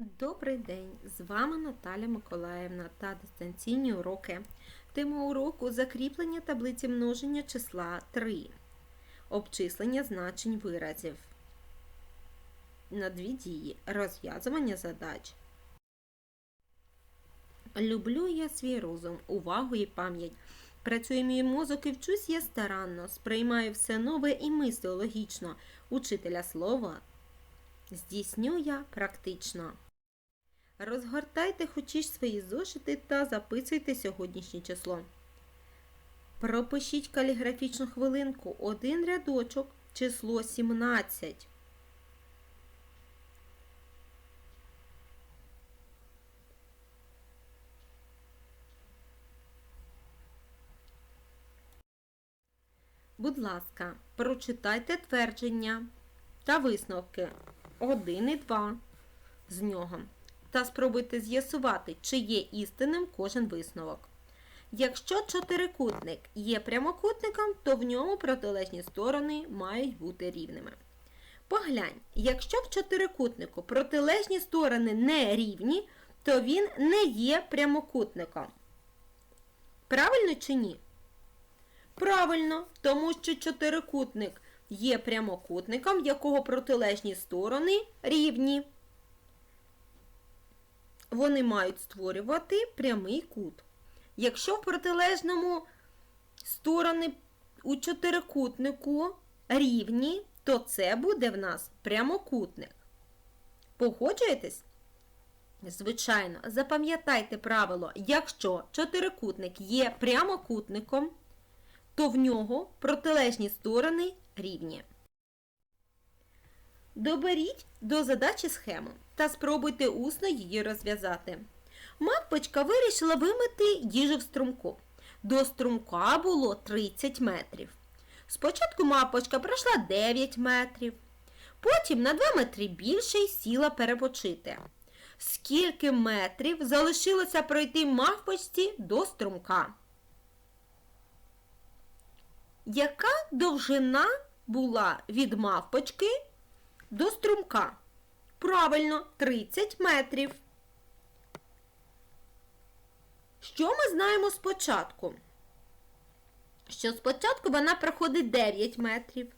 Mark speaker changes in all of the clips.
Speaker 1: Добрий день! З вами Наталя Миколаївна та дистанційні уроки. Тема уроку закріплення таблиці множення числа 3. Обчислення значень виразів. На дві дії. Розв'язування задач. Люблю я свій розум, увагу і пам'ять. Працює мій мозок і вчусь я старанно, сприймаю все нове і мислю логічно. Учителя слова здійсню я практично. Розгортайте хочеш свої зошити та записуйте сьогоднішнє число. Пропишіть каліграфічну хвилинку. Один рядочок, число 17. Будь ласка, прочитайте твердження та висновки 1 і 2 з нього та спробуйте з'ясувати, чи є істинним кожен висновок. Якщо чотирикутник є прямокутником, то в ньому протилежні сторони мають бути рівними. Поглянь, якщо в чотирикутнику протилежні сторони не рівні, то він не є прямокутником. Правильно чи ні? Правильно, тому що чотирикутник є прямокутником, якого протилежні сторони рівні вони мають створювати прямий кут. Якщо в протилежному сторони у чотирикутнику рівні, то це буде в нас прямокутник. Погоджуєтесь? Звичайно, запам'ятайте правило, якщо чотирикутник є прямокутником, то в нього протилежні сторони рівні. Доберіть до задачі схему та спробуйте усно її розв'язати. Мавпочка вирішила вимити їжу в струмку. До струмка було 30 метрів. Спочатку мавпочка пройшла 9 метрів, потім на 2 метри більше й сіла перепочити. Скільки метрів залишилося пройти мавпочці до струмка? Яка довжина була від мавпочки до струмка? Правильно, 30 метрів. Що ми знаємо спочатку? Що спочатку вона проходить 9 метрів.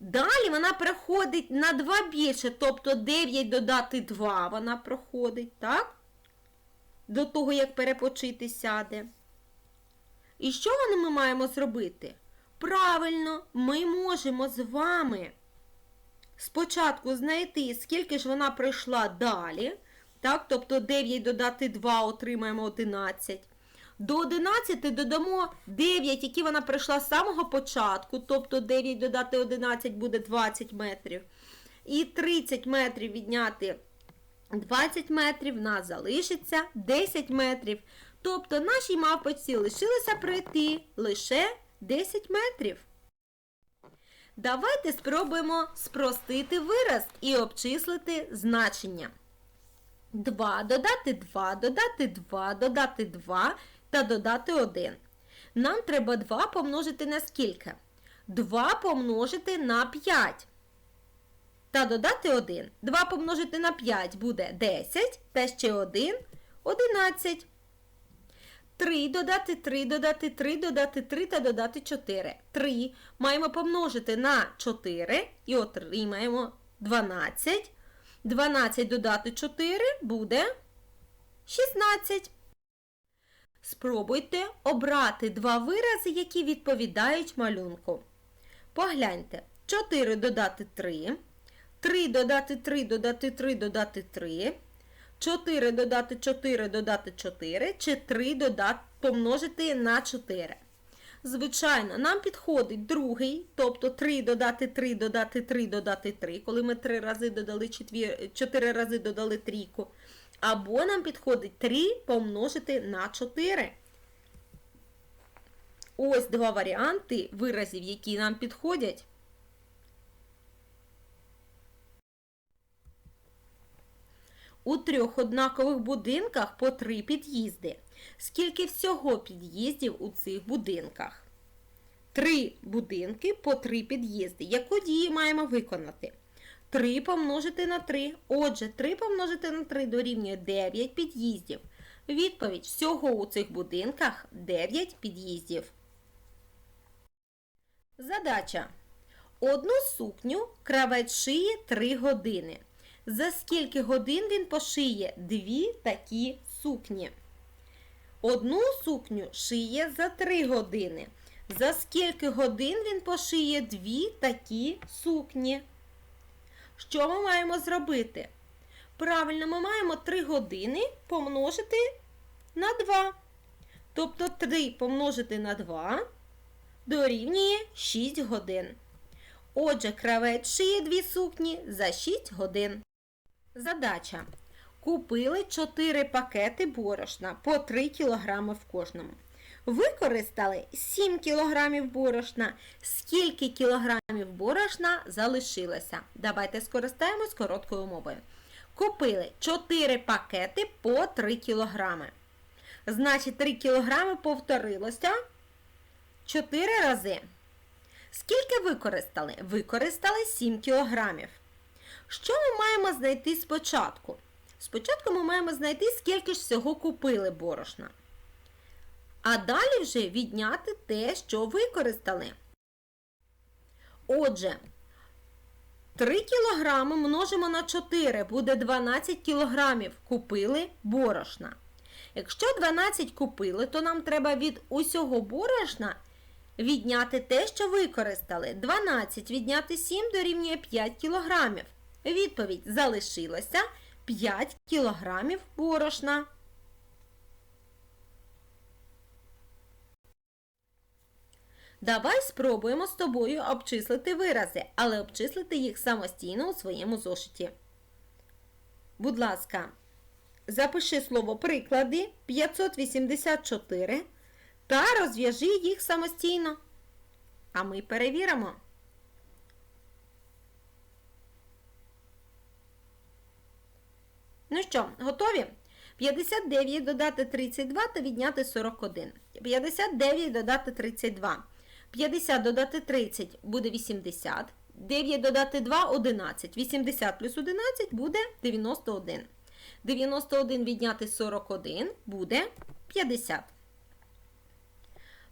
Speaker 1: Далі вона проходить на 2 більше, тобто 9 додати 2 вона проходить, так? До того, як перепочити сяде. І що ми маємо зробити? Правильно, ми можемо з вами спочатку знайти, скільки ж вона пройшла далі. Так, Тобто 9 додати 2 отримаємо 11. До 11 додамо 9, які вона пройшла з самого початку. Тобто 9 додати 11 буде 20 метрів. І 30 метрів відняти 20 метрів, в нас залишиться 10 метрів. Тобто нашій мавпочці лишилося пройти лише 10 метрів. Давайте спробуємо спростити вираз і обчислити значення. 2 додати 2, додати 2, додати 2 та додати 1. Нам треба 2 помножити на скільки? 2 помножити на 5. Та додати 1. 2 помножити на 5 буде 10, та ще 1 11. 3 додати 3, додати 3, додати 3 та додати 4. 3 маємо помножити на 4 і отримаємо 12. 12 додати 4 буде 16. Спробуйте обрати два вирази, які відповідають малюнку. Погляньте, 4 додати 3, 3 додати 3, додати 3, додати 3. 4 додати 4 додати 4, чи 3 додати, помножити на 4. Звичайно, нам підходить другий, тобто 3 додати 3 додати 3 додати 3, коли ми 3 рази додали 4, 4 рази додали трійку. Або нам підходить 3 помножити на 4. Ось два варіанти виразів, які нам підходять. У трьох однакових будинках по три під'їзди. Скільки всього під'їздів у цих будинках? Три будинки по три під'їзди. Яку дію маємо виконати? 3 помножити на 3. Отже, 3 помножити на 3 дорівнює 9 під'їздів. Відповідь всього у цих будинках 9 під'їздів. Задача. Одну сукню кравець шиє 3 години. За скільки годин він пошиє дві такі сукні? Одну сукню шиє за 3 години. За скільки годин він пошиє дві такі сукні? Що ми маємо зробити? Правильно, ми маємо 3 години помножити на 2. Тобто 3 помножити на 2 дорівнює 6 годин. Отже, кравець шиє дві сукні за 6 годин. Задача. Купили 4 пакети борошна по 3 кг в кожному. Використали 7 кг борошна. Скільки кілограмів борошна залишилося? Давайте скористаємось короткою мовою. Купили 4 пакети по 3 кг. Значить, 3 кг повторилося 4 рази. Скільки використали? Використали 7 кілограмів. Що ми маємо знайти спочатку? Спочатку ми маємо знайти, скільки ж всього купили борошна. А далі вже відняти те, що використали. Отже, 3 кілограми множимо на 4, буде 12 кілограмів купили борошна. Якщо 12 купили, то нам треба від усього борошна відняти те, що використали. 12 відняти 7 дорівнює 5 кілограмів. Відповідь залишилося 5 кілограмів борошна. Давай спробуємо з тобою обчислити вирази, але обчислити їх самостійно у своєму зошиті. Будь ласка, запиши слово приклади 584 та розв'яжи їх самостійно. А ми перевіримо. Ну що, готові? 59 додати 32 та відняти 41. 59 додати 32. 50 додати 30 буде 80. 9 додати 2 11. 80 плюс 11 буде 91. 91 відняти 41 буде 50.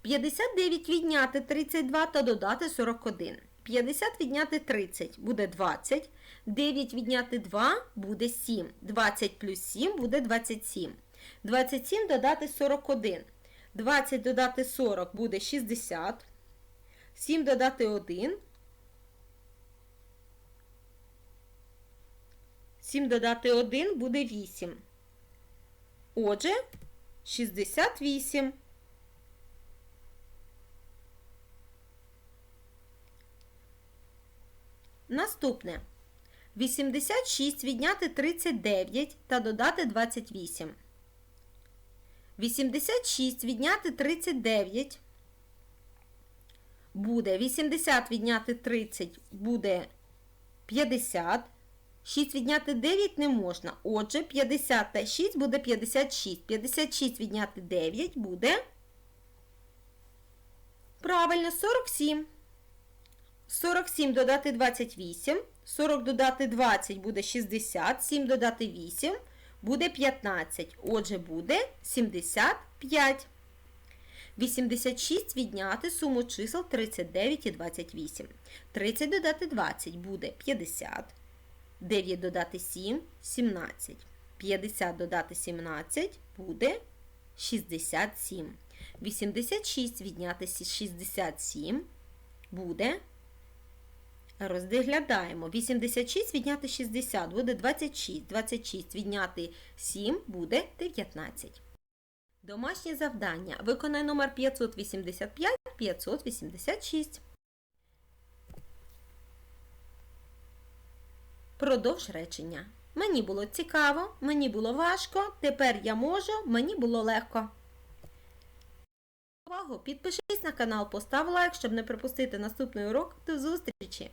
Speaker 1: 59 відняти 32 та додати 41. 50 відняти 30 буде 20. 9 відняти 2 буде 7. 20 плюс 7 буде 27. 27 додати 41. 20 додати 40 буде 60. 7 додати 1. 7 додати 1 буде 8. Отже, 68. Наступне. 86 відняти 39 та додати 28. 86 відняти 39 буде 80 відняти 30 буде 50. 6 відняти 9 не можна. Отже, 50 та 6 буде 56. 56 відняти 9 буде. Правильно, 47. 47 додати 28. 40 додати 20 буде 60. 7 додати 8 буде 15. Отже, буде 75. 86 відняти суму чисел 39 і 28. 30 додати 20 буде 50. 9 додати 7 17. 50 додати 17 буде 67. 86 відняти 67 буде. Роздіглядаємо. 86 відняти 60 буде 26. 26 відняти 7 буде 19. Домашнє завдання. Виконай номер 585 586. Продовж речення. Мені було цікаво, мені було важко, тепер я можу, мені було легко. Увагу! Підпишись на канал, постав лайк, щоб не пропустити наступний урок. До зустрічі!